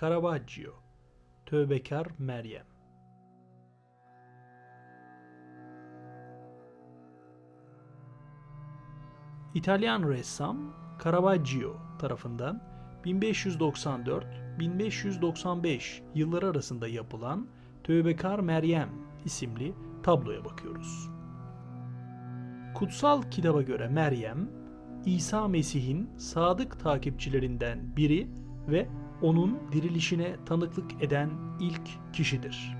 Caravaggio Tövbekar Meryem İtalyan ressam Caravaggio tarafından 1594-1595 yılları arasında yapılan Tövbekar Meryem isimli tabloya bakıyoruz. Kutsal kitaba göre Meryem, İsa Mesih'in sadık takipçilerinden biri ve onun dirilişine tanıklık eden ilk kişidir.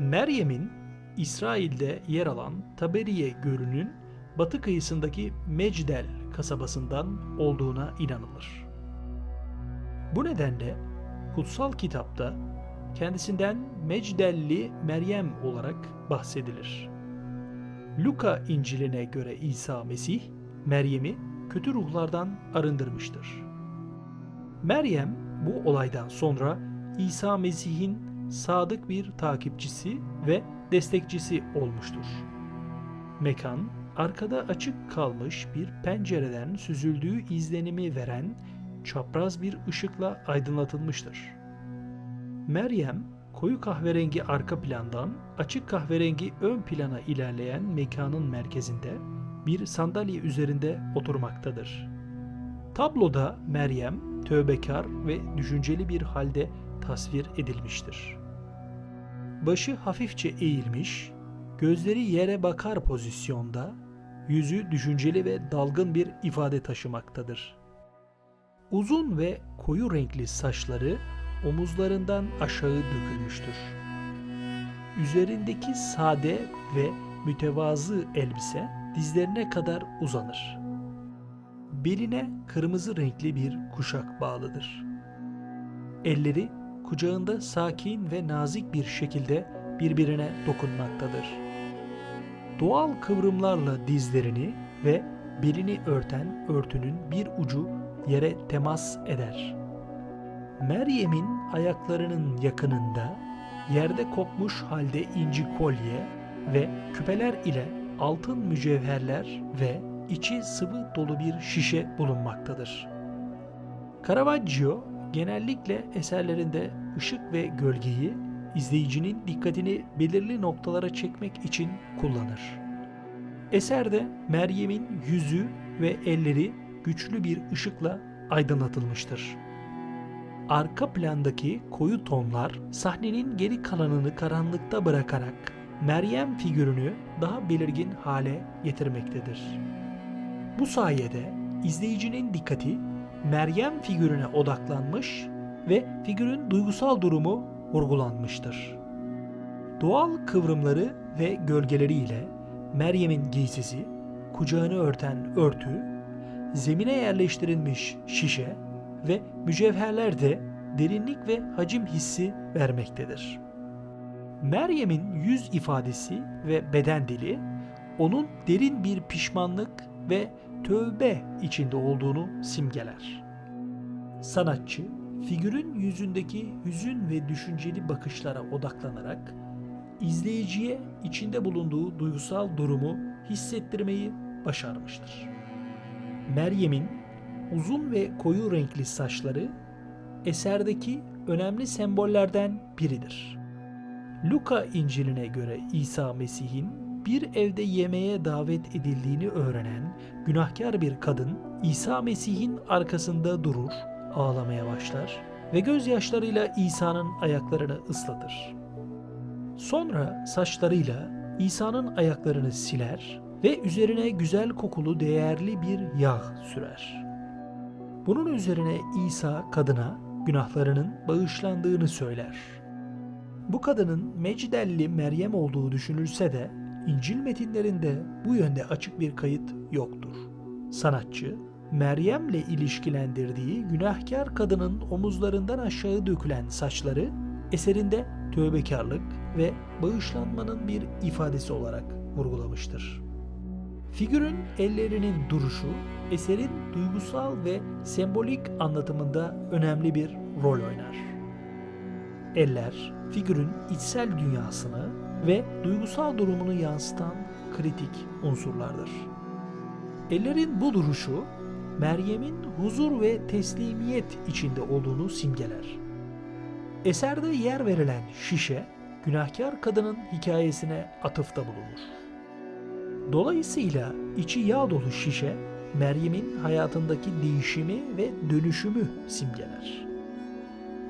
Meryem'in İsrail'de yer alan Taberiye Gölü'nün batı kıyısındaki Mecdel kasabasından olduğuna inanılır. Bu nedenle kutsal kitapta kendisinden Mecdelli Meryem olarak bahsedilir. Luka İncil'ine göre İsa Mesih, Meryem'i kötü ruhlardan arındırmıştır. Meryem bu olaydan sonra İsa Mesih'in sadık bir takipçisi ve destekçisi olmuştur. Mekan, arkada açık kalmış bir pencereden süzüldüğü izlenimi veren çapraz bir ışıkla aydınlatılmıştır. Meryem, koyu kahverengi arka plandan açık kahverengi ön plana ilerleyen mekanın merkezinde bir sandalye üzerinde oturmaktadır. Tabloda Meryem tövbekar ve düşünceli bir halde tasvir edilmiştir. Başı hafifçe eğilmiş, gözleri yere bakar pozisyonda, yüzü düşünceli ve dalgın bir ifade taşımaktadır. Uzun ve koyu renkli saçları omuzlarından aşağı dökülmüştür. Üzerindeki sade ve mütevazı elbise dizlerine kadar uzanır. Beline kırmızı renkli bir kuşak bağlıdır. Elleri kucağında sakin ve nazik bir şekilde birbirine dokunmaktadır. Doğal kıvrımlarla dizlerini ve belini örten örtünün bir ucu yere temas eder. Meryem'in ayaklarının yakınında yerde kopmuş halde inci kolye ve küpeler ile altın mücevherler ve içi sıvı dolu bir şişe bulunmaktadır. Caravaggio genellikle eserlerinde ışık ve gölgeyi izleyicinin dikkatini belirli noktalara çekmek için kullanır. Eserde Meryem'in yüzü ve elleri güçlü bir ışıkla aydınlatılmıştır. Arka plandaki koyu tonlar sahnenin geri kalanını karanlıkta bırakarak Meryem figürünü daha belirgin hale getirmektedir. Bu sayede izleyicinin dikkati Meryem figürüne odaklanmış ve figürün duygusal durumu vurgulanmıştır. Doğal kıvrımları ve gölgeleriyle Meryem'in giysisi, kucağını örten örtü, zemine yerleştirilmiş şişe ve mücevherler de derinlik ve hacim hissi vermektedir. Meryem'in yüz ifadesi ve beden dili onun derin bir pişmanlık ve tövbe içinde olduğunu simgeler. Sanatçı, figürün yüzündeki hüzün ve düşünceli bakışlara odaklanarak izleyiciye içinde bulunduğu duygusal durumu hissettirmeyi başarmıştır. Meryem'in uzun ve koyu renkli saçları eserdeki önemli sembollerden biridir. Luka İncil'ine göre İsa Mesih'in bir evde yemeğe davet edildiğini öğrenen günahkar bir kadın İsa Mesih'in arkasında durur, ağlamaya başlar ve gözyaşlarıyla İsa'nın ayaklarını ıslatır. Sonra saçlarıyla İsa'nın ayaklarını siler ve üzerine güzel kokulu değerli bir yağ sürer. Bunun üzerine İsa kadına günahlarının bağışlandığını söyler. Bu kadının Mecdelli Meryem olduğu düşünülse de İncil metinlerinde bu yönde açık bir kayıt yoktur. Sanatçı, Meryem'le ilişkilendirdiği günahkar kadının omuzlarından aşağı dökülen saçları eserinde tövbekarlık ve bağışlanmanın bir ifadesi olarak vurgulamıştır. Figürün ellerinin duruşu eserin duygusal ve sembolik anlatımında önemli bir rol oynar. Eller, figürün içsel dünyasını ve duygusal durumunu yansıtan kritik unsurlardır. Ellerin bu duruşu Meryem'in huzur ve teslimiyet içinde olduğunu simgeler. Eserde yer verilen şişe, günahkar kadının hikayesine atıfta bulunur. Dolayısıyla içi yağ dolu şişe, Meryem'in hayatındaki değişimi ve dönüşümü simgeler.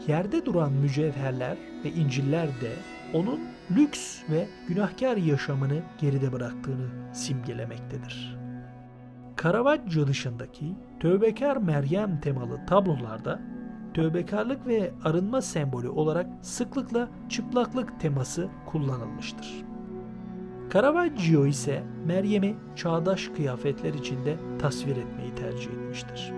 Yerde duran mücevherler ve inciller de onun lüks ve günahkar yaşamını geride bıraktığını simgelemektedir. Caravaggio dışındaki Tövbekar Meryem temalı tablolarda tövbekarlık ve arınma sembolü olarak sıklıkla çıplaklık teması kullanılmıştır. Caravaggio ise Meryem'i çağdaş kıyafetler içinde tasvir etmeyi tercih etmiştir.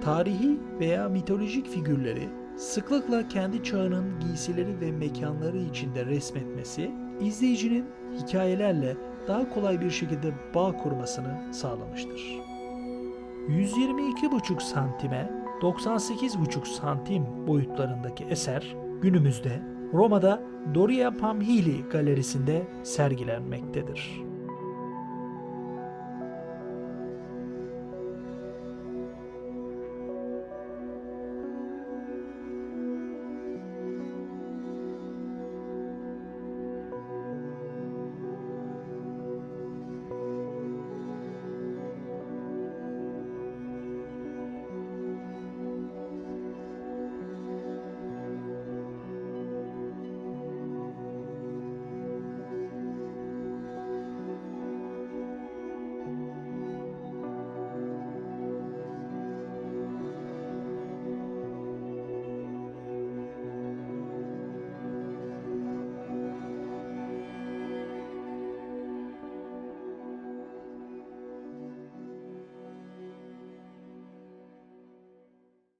Tarihi veya mitolojik figürleri sıklıkla kendi çağının giysileri ve mekanları içinde resmetmesi, izleyicinin hikayelerle daha kolay bir şekilde bağ kurmasını sağlamıştır. 122,5 santime 98,5 santim boyutlarındaki eser günümüzde Roma'da Doria Pamphili galerisinde sergilenmektedir.